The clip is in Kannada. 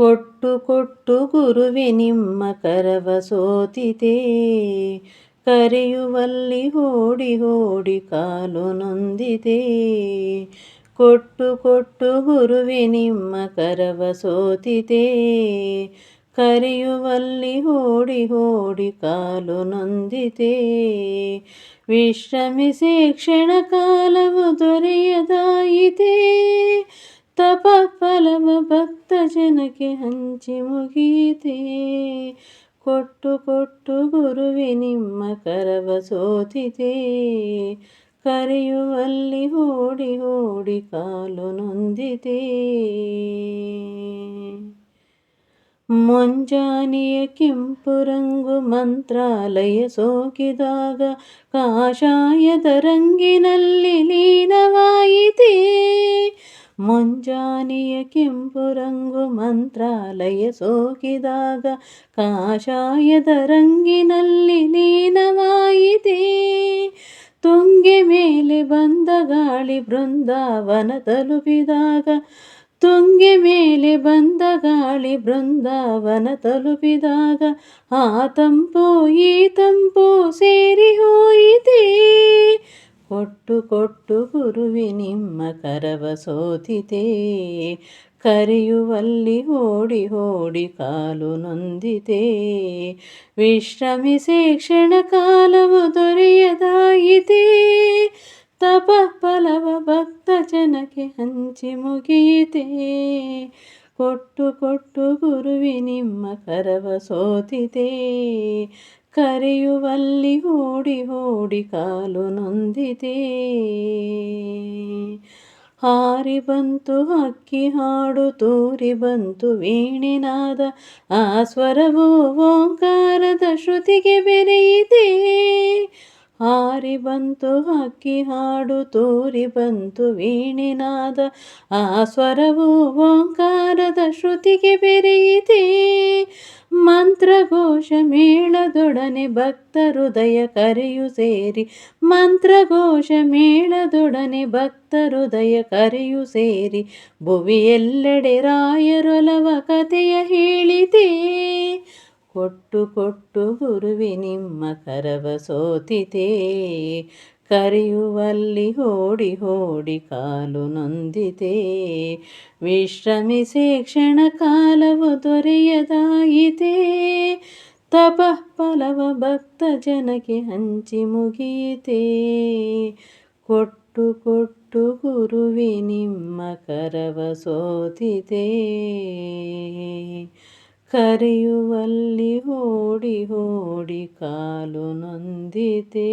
ಕೊಟ್ಟು ಕೊಟ್ಟು ಗುರುವೆ ನಿಮ್ಮ ಕರವ ಸೋತಿತೆ. ಕರೆಯುವಲ್ಲಿ ಓಡಿ ಓಡಿ ಕಾಲು ನೊಂದಿದೆ ಕೊಟ್ಟು ಕೊಟ್ಟು ಗುರುವೆ ನಿಮ್ಮ ಕರವ ಸೋತಿದೆ ಕರೆಯುವಲ್ಲಿ ಓಡಿ ಓಡಿ ಕಾಲು ನೊಂದಿದೆ ವಿಶ್ರಮಿಸಿ ಕ್ಷಣ ಕಾಲವು ದೊರೆಯದಾಯಿತೆ. ತಪ ಫಲವ ಭಕ್ತ ಜನಕ್ಕೆ ಹಂಚಿ ಮುಗಿಯಿತೆ ಕೊಟ್ಟು ಕೊಟ್ಟು ಗುರುವೆ ನಿಮ್ಮ ಕರವ ಸೋತಿದೆ ಕರೆಯುವಲ್ಲಿ ಓಡಿ ಓಡಿ ಕಾಲು ನೊಂದಿದೆ ಮುಂಜಾನೆಯ ಕೆಂಪು ರಂಗು ಮಂತ್ರಾಲಯ ಸೋಕಿದಾಗ ಕಾಷಾಯದ ರಂಗಿನಲ್ಲಿ ಲೀನವಾಯಿತೆ ಮುಂಜಾನೆಯ ಕೆಂಪು ರಂಗು ಮಂತ್ರಾಲಯ ಸೋಕಿದಾಗ ಕಾಷಾಯದ ರಂಗಿನಲ್ಲಿ ಲೀನವಾಯಿತೆ. ತುಂಗೆ ಮೇಲೆ ಬಂದ ಗಾಳಿ ಬೃಂದಾವನ ತಲುಪಿದಾಗ, ತುಂಗೆ ಮೇಲೆ ಬಂದ ಗಾಳಿ ಬೃಂದಾವನ ತಲುಪಿದಾಗ, ಆ ತಂಪು ಈ ತಂಪು ಸೇರಿ ಹೋಯಿತೆ. ಕೊಟ್ಟು ಕೊಟ್ಟು ಗುರುವಿ ನಿಮ್ಮ ಕರವ ಸೋತಿತೆ. ಕರೆಯುವಲ್ಲಿ ಓಡಿ ಓಡಿ ಕಾಲು ನೊಂದಿತೆ. ವಿಶ್ರಮಿಸಿ ಕ್ಷಣ ಕಾಲವು ದೊರೆಯದಾಯಿತೇ. ತಪ ಫಲವ ಭಕ್ತ ಜನಕ್ಕೆ ಹಂಚಿ ಮುಗಿಯಿತೆ. ಕೊಟ್ಟು ಕೊಟ್ಟು ಗುರುವಿ ನಿಮ್ಮ ಕರವ ಸೋತಿತೆ. ಕರೆಯುವಲ್ಲಿ ಓಡಿ ಓಡಿ ಕಾಲು ನೊಂದಿದೆ ಹಾರಿ ಬಂತು ಅಕ್ಕಿ ಹಾಡು, ತೂರಿ ಬಂತು ವೀಣಿನಾದ ಆ ಸ್ವರವು ಓಂಕಾರದ ಶ್ರುತಿಗೆ ಬೆರೆಯಿದೆ ಹಾರಿ ಬಂತು, ಹಕ್ಕಿ ಹಾಡು ತೋರಿ ಬಂತು, ವೀಣಿನಾದ ಆ ಸ್ವರವು ಓಂಕಾರದ ಶ್ರುತಿಗೆ ಬೆರೆಯಿದೆ ಮಂತ್ರಘೋಷ ಮೇಳದೊಡನೆ ಭಕ್ತ ಹೃದಯ ಕರೆಯು ಸೇರಿ, ಮಂತ್ರಘೋಷ ಮೇಳದೊಡನೆ ಭಕ್ತ ಹೃದಯ ಕರೆಯು ಸೇರಿ, ಭುವಿಯೆಲ್ಲೆಡೆ ರಾಯರೊಲವ ಕಥೆಯ ಹೇಳಿದೆ ಕೊಟ್ಟು ಕೊಟ್ಟು ಗುರುವಿ ನಿಮ್ಮ ಕರವ ಸೋತಿತೆ. ಕರೆಯುವಲ್ಲಿ ಓಡಿ ಓಡಿ ಕಾಲು ನೊಂದಿದೆ ವಿಶ್ರಮಿಸಿ ಕ್ಷಣ ಕಾಲವು ದೊರೆಯದಾಯಿತೆ. ತಪ ಫಲವ ಭಕ್ತ ಜನಕ್ಕೆ ಹಂಚಿ ಮುಗಿಯಿತೆ. ಕೊಟ್ಟು ಕೊಟ್ಟು ಗುರುವಿ ನಿಮ್ಮ ಕರವ ಸೋತಿದೆ ಕರೆಯುವಲ್ಲಿ ಓಡಿ ಓಡಿ ಕಾಲು ನೊಂದಿದೆ